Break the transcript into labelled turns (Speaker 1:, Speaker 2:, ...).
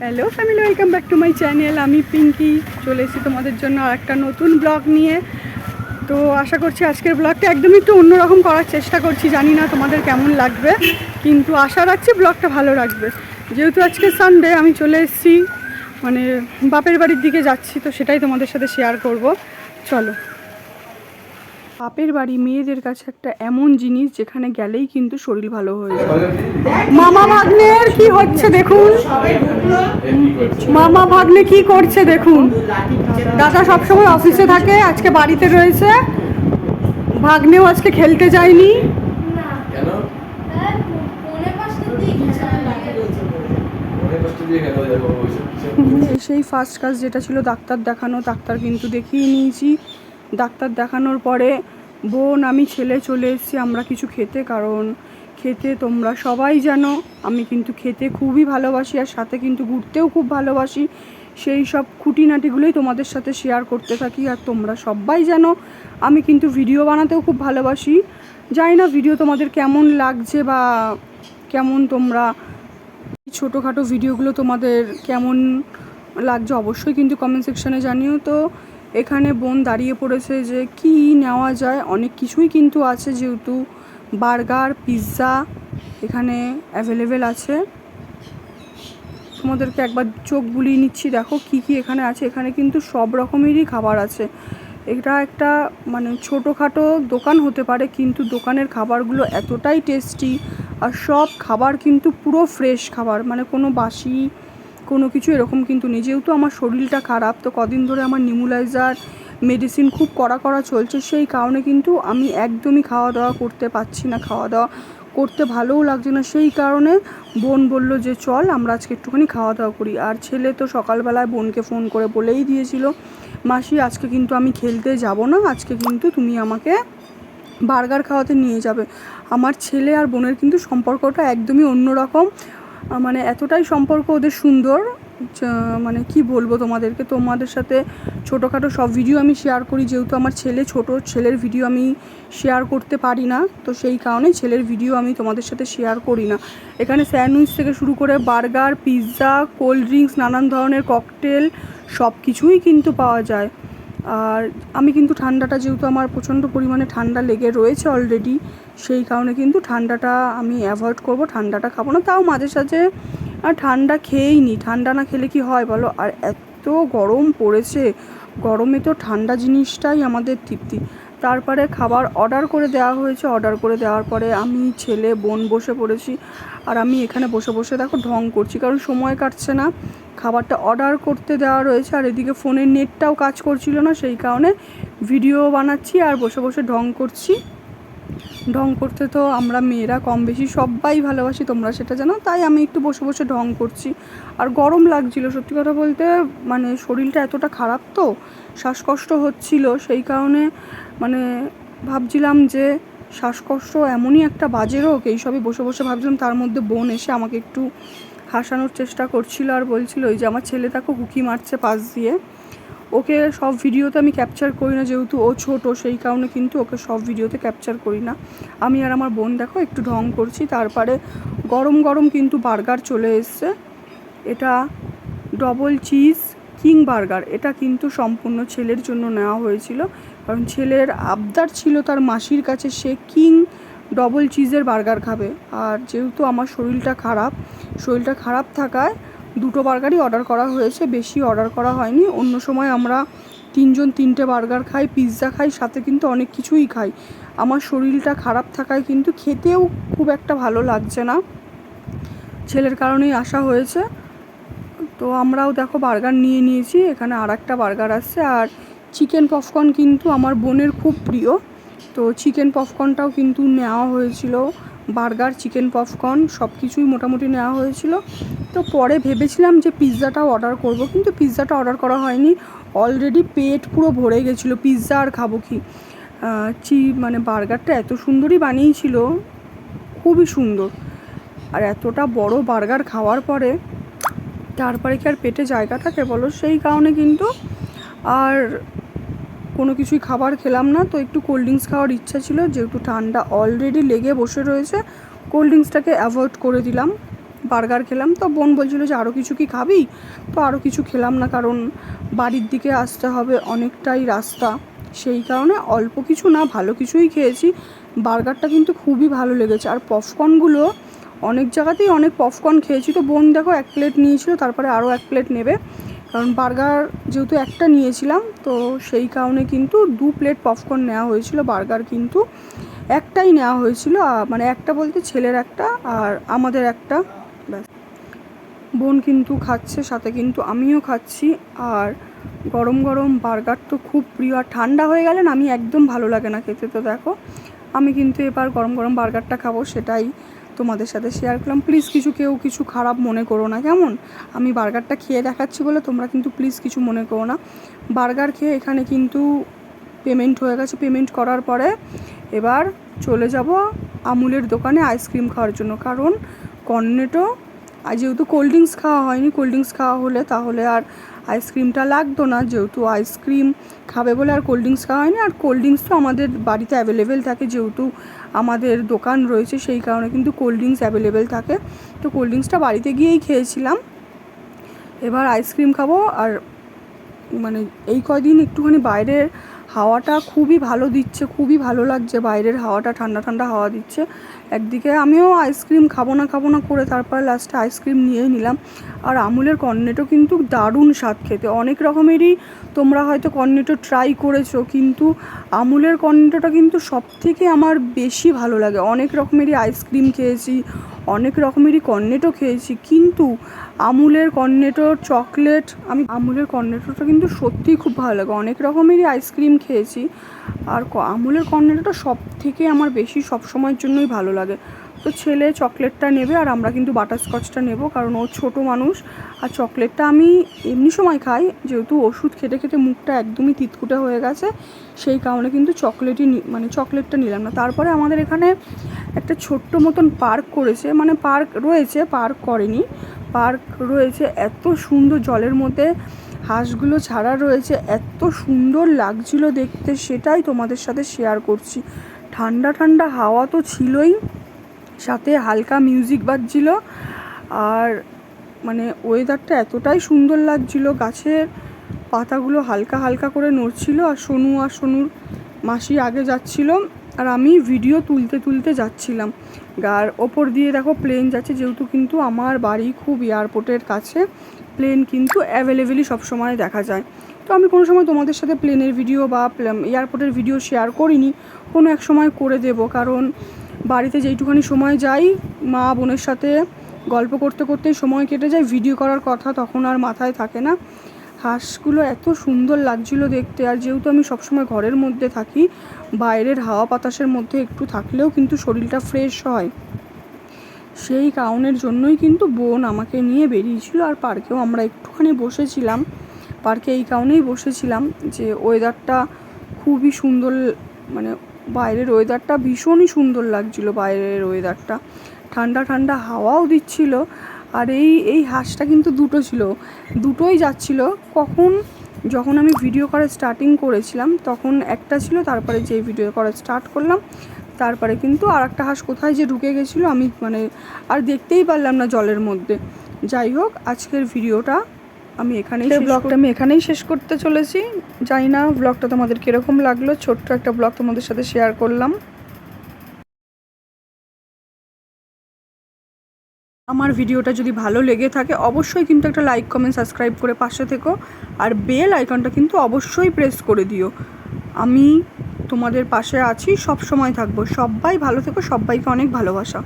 Speaker 1: Hello family welcome back to my channel আমি পিঙ্কি, চলে এসেছি তোমাদের জন্য আর একটা নতুন ব্লগ নিয়ে। তো আশা করছি আজকের ব্লগটা একদমই একটু অন্যরকম করার চেষ্টা করছি, জানি না তোমাদের কেমন লাগবে, কিন্তু আশা রাখছি ব্লগটা ভালো লাগবে। যেহেতু আজকে সানডে আমি চলে এসেছি মানে বাপের বাড়ির দিকে যাচ্ছি, তো সেটাই তোমাদের সাথে শেয়ার করব। চলো। বাপের বাড়ি মেয়েদের কাছে একটা এমন জিনিস যেখানে গেলেই কিন্তু শরীর ভালো হয়ে যায়। মামা ভাগ্নের কি হচ্ছে দেখুন? মামা ভাগ্নে কি করছে দেখুন? দাদা সবসময় অফিসে থাকে আজকে বাড়িতে রয়েছে। ভাগ্নেও আজকে খেলতে যায়নি। সেই ফার্স্ট কাজ যেটা ছিল ডাক্তার দেখানো ডাক্তার কিন্তু দেখিয়ে নিয়েছি। ডাক্তার দেখানোর পরে, বোন, আমি ছেলে চলে এসেছি, আমরা কিছু খেতে, কারণ খেতে তোমরা সবাই জানো, আমি কিন্তু খেতে খুবই ভালোবাসি আর সাথে কিন্তু ঘুরতেও খুব ভালোবাসি। সেই সব খুঁটিনাটিগুলোই তোমাদের সাথে শেয়ার করতে থাকি আর তোমরা সবাই জানো, আমি কিন্তু ভিডিও বানাতেও খুব ভালোবাসি। জানি না ভিডিও তোমাদের কেমন লাগছে বা কেমন তোমরা ছোটোখাটো ভিডিওগুলো তোমাদের কেমন লাগছে, অবশ্যই কিন্তু কমেন্ট সেকশনে জানিও তো। এখানে বোন দাঁড়িয়ে পড়েছে যে কি নেওয়া যায়। অনেক কিছুই কিন্তু আছে যেহেতু। বার্গার, পিৎজা এখানে অ্যাভেলেবেল আছে। তোমাদেরকে একবার চোখ বুলিয়ে নিচ্ছি। দেখো কি কি এখানে আছে। এখানে কিন্তু সব রকমেরই খাবার আছে। এটা একটা মানে ছোটোখাটো দোকান হতে পারে, কিন্তু দোকানের খাবারগুলো এতটাই টেস্টি আর সব খাবার কিন্তু পুরো ফ্রেশ খাবার। মানে কোনো বাসি কোনো কিছু এরকম কিন্তু নেই। যেহেতু আমার শরীরটা খারাপ, তো কদিন ধরে আমার নিমুলাইজার মেডিসিন খুব কড়া কড়া চলছে, সেই কারণে কিন্তু আমি একদমই খাওয়া দাওয়া করতে পারছি না খাওয়া দাওয়া করতে ভালোও লাগছে না। সেই কারণে বোন বলল যে, চল, আমরা আজকে একটুখানি খাওয়া দাওয়া করি। আর ছেলে তো সকালবেলায় বোনকে ফোন করে বলেই দিয়েছিল, মাসি, আজকে কিন্তু আমি খেলতে যাব না, আজকে কিন্তু তুমি আমাকে বার্গার খাওয়াতে নিয়ে যাবে। আমার ছেলে আর বোনের কিন্তু সম্পর্কটা একদমই অন্যরকম। মানে এতটাই সম্পর্ক ওদের সুন্দর মানে কি বলব তোমাদেরকে? তোমাদের সাথে ছোটোখাটো সব ভিডিও আমি শেয়ার করি, যেহেতু আমার ছেলে ছোট, ছেলের ভিডিও আমি শেয়ার করতে পারি না, তো সেই কারণে ছেলের ভিডিও আমি তোমাদের সাথে শেয়ার করি না। এখানে স্যান্ডউইচ থেকে শুরু করে বার্গার পিৎজা কোল্ড ড্রিঙ্কস নানান ধরনের ককটেল সব কিছুই কিন্তু পাওয়া যায়। আর আমি কিন্তু ঠান্ডাটা যেহেতু আমার প্রচণ্ড পরিমাণে ঠান্ডা লেগে রয়েছে অলরেডি সেই কারণে কিন্তু ঠান্ডাটা আমি অ্যাভয়েড করব, ঠান্ডাটা খাব না। তাও মাঝে সাঝে আর ঠান্ডা খেয়েই নি। ঠান্ডা না খেলে কি হয় বলো? আর এত গরম পড়েছে, গরমে তো ঠান্ডা জিনিসটাই আমাদের তৃপ্তি। তারপরে খাবার অর্ডার করে দেওয়া হয়েছে। অর্ডার করে দেওয়ার পরে আমি ছেলে, বোন বসে পড়েছি। আর আমি এখানে বসে বসে দেখো ঢং করছি, কারণ সময় কাটছে না। খাবারটা অর্ডার করতে দেওয়া রয়েছে, আর এদিকে ফোনের নেটটাও কাজ করছিল না, সেই কারণে ভিডিও বানাচ্ছি আর বসে বসে ঢং করছি। ঢং করতে তো আমরা মেয়েরা কম বেশি সবাই ভালোবাসি তোমরা সেটা জানো? তাই আমি একটু বসে বসে ঢং করছি। আর গরম লাগছিল সত্যি কথা বলতে মানে শরীরটা এতটা খারাপ তো, শ্বাসকষ্ট হচ্ছিল, সেই কারণে মানে ভাবছিলাম যে শ্বাসকষ্ট এমনই একটা বাজে রোগ এইসবই বসে বসে ভাবছিলাম, তার মধ্যে বোন এসে আমাকে একটু হাসানোর চেষ্টা করছিল আর বলছিল, ওই যে আমার ছেলে তাকে হুকি মারছে পাশ দিয়ে। ওকে সব ভিডিওতে আমি ক্যাপচার করি না, যেহেতু ও ছোট, সেই কারণে কিন্তু ওকে সব ভিডিওতে ক্যাপচার করি না। আমি আর আমার বোন দেখো একটু ঢং করছি, তারপরে গরম গরম কিন্তু বার্গার চলে এসছে। এটা ডবল চিজ কিং বার্গার এটা কিন্তু সম্পূর্ণ ছেলের জন্য নেওয়া হয়েছিল। কারণ ছেলের আবদার ছিল তার মাসির কাছে, সে কিং ডবল চিজের বার্গার খাবে। আর যেহেতু আমার শরীরটা খারাপ শরীরটা খারাপ থাকায় দুটো বার্গারই অর্ডার করা হয়েছে, বেশি অর্ডার করা হয়নি। অন্য সময় আমরা তিনজন তিনটে বার্গার খাই, পিৎজা খাই, সাথে কিন্তু অনেক কিছুই খাই। আমার শরীরটা খারাপ থাকায় কিন্তু খেতেও খুব একটা ভালো লাগছে না। ছেলের কারণেই আসা হয়েছে। তো আমরাও দেখো বার্গার নিয়ে নিয়েছি, এখানে আর একটা বার্গার আসছে আর চিকেন পপকর্ন কিন্তু আমার বোনের খুব প্রিয়। তো চিকেন পপকর্নটাও কিন্তু নেওয়া হয়েছিল। বার্গার, চিকেন, পপকর্ন সব কিছুই মোটামুটি নেওয়া হয়েছিল। তো পরে ভেবেছিলাম যে পিৎজাটাও অর্ডার করব, কিন্তু পিৎজাটা অর্ডার করা হয়নি। অলরেডি পেট পুরো ভরে গেছিল, পিৎজা আর খাব কি? চি মানে বার্গারটা এত সুন্দরই বানিয়েছিল, খুবই সুন্দর। আর এতটা বড় বার্গার খাওয়ার পরে তারপরে কি আর পেটে জায়গা থাকে বলো? সেই কারণে কিন্তু। আর কোনো কিছুই খাবার খেলাম না, তো একটু কোল্ড ড্রিঙ্কস খাওয়ার ইচ্ছা ছিল, যেহেতু ঠান্ডা অলরেডি লেগে বসে রয়েছে কোল্ড ড্রিঙ্কসটাকে অ্যাভয়েড করে দিলাম বার্গার খেলাম, তো বোন বলছিল যে আরও কিছু কি খাবি? তো আরও কিছু খেলাম না, কারণ বাড়ির দিকে আসতে হবে অনেকটাই রাস্তা, সেই কারণে অল্প কিছু না, ভালো কিছুই খেয়েছি বার্গারটা কিন্তু খুবই ভালো লেগেছে, আর পপকর্নগুলো অনেক জায়গাতেই অনেক পপকর্ন খেয়েছি, তো বোন দেখো এক প্লেট নিয়েছিল, তারপরে আরও এক প্লেট নেবে কারণ বার্গার যেহেতু একটা নিয়েছিলাম, তো সেই কারণে কিন্তু দু প্লেট পপকর্ন নেওয়া হয়েছিল, বার্গার কিন্তু একটাই নেওয়া হয়েছিল মানে একটা বলতে ছেলের একটা আর আমাদের একটা, ব্যাস। বোন কিন্তু খাচ্ছে, সাথে কিন্তু আমিও খাচ্ছি, আর গরম গরম বার্গার তো খুব প্রিয়, আর ঠান্ডা হয়ে গেলে না, আমি একদম ভালো লাগে না খেতে, তো দেখো। আমি কিন্তু এবার গরম গরম বার্গারটা খাব, সেটাই তোমাদের সাথে শেয়ার করলাম। প্লিজ কিছু কেউ কিছু খারাপ মনে করো না, কেমন? আমি বার্গারটা খেয়ে দেখাচ্ছি বলে তোমরা কিন্তু প্লিজ কিছু মনে করো না। বার্গার খেয়ে এখানে কিন্তু পেমেন্ট হয়ে গেছে। পেমেন্ট করার পরে এবার চলে যাব আমুলের দোকানে আইসক্রিম খাওয়ার জন্য। কারণ কর্নেটো, আর যেহেতু কোল্ড ড্রিঙ্কস খাওয়া হয়নি কোল্ড ড্রিঙ্কস খাওয়া হলে তাহলে আর আইসক্রিমটা লাগতো না। যেহেতু আইসক্রিম খাবে বলে আর কোল্ড ড্রিঙ্কস খাওয়া হয়নি, আর কোল্ড ড্রিঙ্কস তো আমাদের বাড়িতে অ্যাভেলেবেল থাকে। যেহেতু আমাদের দোকান রয়েছে সেই কারণে কিন্তু কোল্ড ড্রিঙ্কস অ্যাভেলেবেল থাকে। তো কোল্ড ড্রিঙ্কসটা বাড়িতে গিয়েই খেয়েছিলাম। এবার আইসক্রিম খাব আর মানে এই কয়দিন একটুখানি বাইরের হাওয়াটা খুবই ভালো দিচ্ছে, খুবই ভালো লাগছে। বাইরের হাওয়াটা ঠান্ডা ঠান্ডা হাওয়া দিচ্ছে। একদিকে আমিও আইসক্রিম খাব না খাব না করে তারপর লাস্টে আইসক্রিম নিয়েই নিলাম। আর আমুলের কর্নেটো কিন্তু দারুণ স্বাদ খেতে। অনেক রকমেরই তোমরা হয়তো কর্নেটো ট্রাই করেছ, কিন্তু আমুলের কর্নেটোটা কিন্তু সব থেকে আমার বেশি ভালো লাগে। অনেক রকমেরই আইসক্রিম খেয়েছি অনেক রকমেরই কর্নেটো খেয়েছি, কিন্তু আমুলের কর্নেটো চকলেট আমি আমুলের কর্নেটোটা কিন্তু সত্যিই খুব ভালো লাগে। অনেক রকমেরই আইসক্রিম খেয়েছি। আর আমুলের কর্নেটোটা সব থেকে আমার বেশি সব সময়ের জন্যই ভালো লাগে। তো ছেলে চকলেটটা নেবে আর আমরা কিন্তু বাটারস্কচটা নেব, কারণ ও ছোটো মানুষ আর চকলেটটা আমি এমনি সময় খাই, যেহেতু ওষুধ খেতে খেতে মুখটা একদমই তিতকুটে হয়ে গেছে, সেই কারণে কিন্তু চকলেটই মানে চকলেটটা নিলাম না। তারপরে আমাদের এখানে একটা ছোট্ট মতন পার্ক করেছে মানে পার্ক রয়েছে, পার্ক করেনি, পার্ক রয়েছে এত সুন্দর জলের মধ্যে, হাঁসগুলো ছাড়া রয়েছে, এত সুন্দর লাগছিল দেখতে, সেটাই তোমাদের সাথে শেয়ার করছি। ঠান্ডা ঠান্ডা হাওয়া তো ছিলই। সাথে হালকা মিউজিক বাজছিল। আর মানে ওয়েদারটা এতটাই সুন্দর লাগছিল, গাছের পাতাগুলো হালকা হালকা করে নড়ছিল আর সোনু আর সোনুর মাসি আগে যাচ্ছিল আর আমি ভিডিও তুলতে তুলতে যাচ্ছিলাম। আর ওপর দিয়ে দেখো প্লেন যাচ্ছে, যেহেতু কিন্তু আমার বাড়ি খুব এয়ারপোর্টের কাছে প্লেন কিন্তু অ্যাভেলেবেলই সবসময় দেখা যায়। তো আমি কোনো সময় তোমাদের সাথে প্লেনের ভিডিও বা এয়ারপোর্টের ভিডিও শেয়ার করিনি, কোনো এক সময় করে দেব। কারণ বাড়িতে যেইটুখানি সময় যাই, মা বোনের সাথে গল্প করতে করতেই সময় কেটে যায় ভিডিও করার কথা তখন আর মাথায় থাকে না। হাঁসগুলো এত সুন্দর লাগছিল দেখতে, আর যেহেতু আমি সবসময় ঘরের মধ্যে থাকি, বাইরের হাওয়া বাতাসের মধ্যে একটু থাকলেও কিন্তু শরীরটা ফ্রেশ হয়। সেই কারণের জন্যই কিন্তু বোন আমাকে নিয়ে বেরিয়েছিল, আর পার্কেও আমরা একটুখানি বসেছিলাম। পার্কে এই কারণেই বসেছিলাম যে ওয়েদারটা খুবই সুন্দর মানে বাইরের ওয়েদারটা ভীষণই সুন্দর লাগছিল বাইরের ওয়েদারটা ঠান্ডা ঠান্ডা হাওয়াও দিচ্ছিল। আর এই এই হাঁসটা কিন্তু দুটো ছিল। দুটোই যাচ্ছিল। কখন? যখন আমি ভিডিও করা স্টার্টিং করেছিলাম, তখন একটা ছিল, তারপরে যে ভিডিও করা স্টার্ট করলাম, তারপরে কিন্তু আর একটা হাঁস কোথায় যে ঢুকে গেছিল, আমি মানে আর দেখতেই পারলাম না জলের মধ্যে। যাই হোক, আজকের ভিডিওটা আমি এখানেই ব্লগটা আমি এখানেই শেষ করতে চলেছি। জানি না ব্লগটা তোমাদের কীরকম লাগল। ছোট্ট একটা ব্লগ তোমাদের সাথে শেয়ার করলাম। আমার ভিডিওটা যদি ভালো লেগে থাকে অবশ্যই কিন্তু একটা লাইক কমেন্ট সাবস্ক্রাইব করে পাশে থেকো। আর বেল আইকনটা কিন্তু অবশ্যই প্রেস করে দিও। আমি তোমাদের পাশে আছি সব সময় থাকব। সবাই ভালো থেকো সবাইকে অনেক ভালোবাসা।